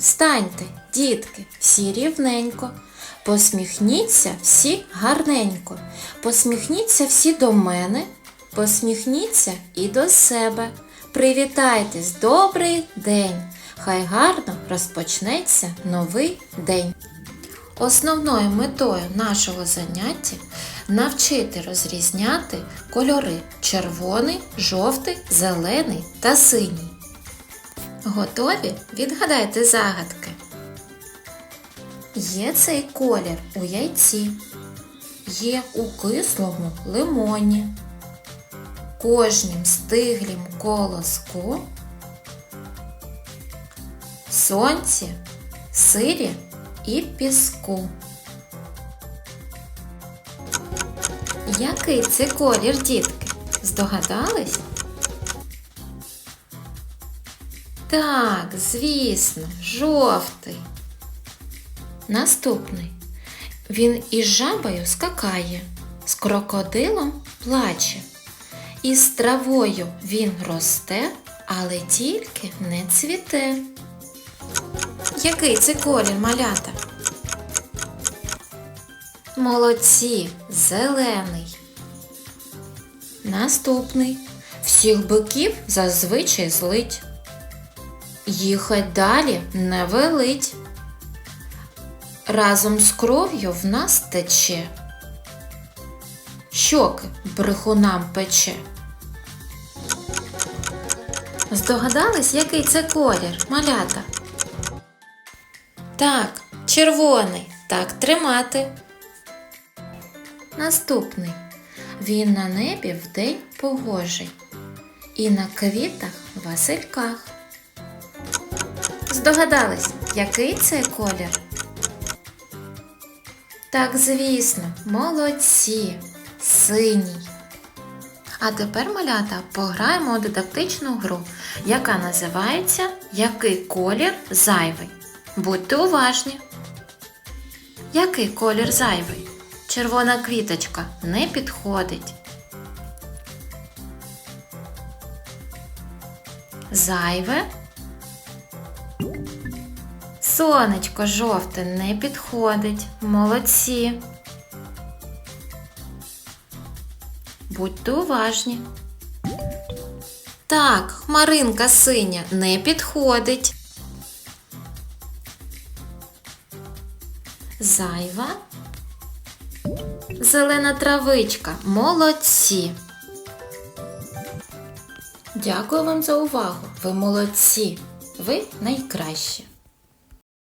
встаньте, дітки, всі рівненько. Посміхніться всі гарненько. Посміхніться всі до мене, посміхніться і до себе. Привітайтесь, добрий день! Хай гарно розпочнеться новий день. Основною метою нашого заняття навчити розрізняти кольори червоний, жовтий, зелений та синій. Готові? Відгадайте загадки. Є цей колір у яйці, є у кислому лимоні, кожнім стиглім колоску, сонці, сирі і піску. Який це колір, дітки? Здогадались? Так, звісно, жовтий. Наступний. Він із жабою скакає, з крокодилом плаче. Із травою він росте, але тільки не цвіте. Який це колір малята? Молодці, зелений. Наступний. Всіх биків зазвичай злить. Їхать далі не велить. Разом з кров'ю в нас тече. Щоки брехунам пече. Здогадались, який це колір, малята? Так, червоний. Так тримати. Наступний. Він на небі вдень погожий. І на квітах васильках. Здогадались, який це колір? Так, звісно, молодці, синій. А тепер, малята, пограємо у дидактичну гру, яка називається Який колір зайвий. Будьте уважні. Який колір зайвий? Червона квіточка не підходить. Зайве. Сонечко жовте не підходить. Молодці. Будьте уважні. Так, хмаринка синя не підходить. Зайва. Зелена травичка. Молодці. Дякую вам за увагу. Ви молодці. Ви найкращі.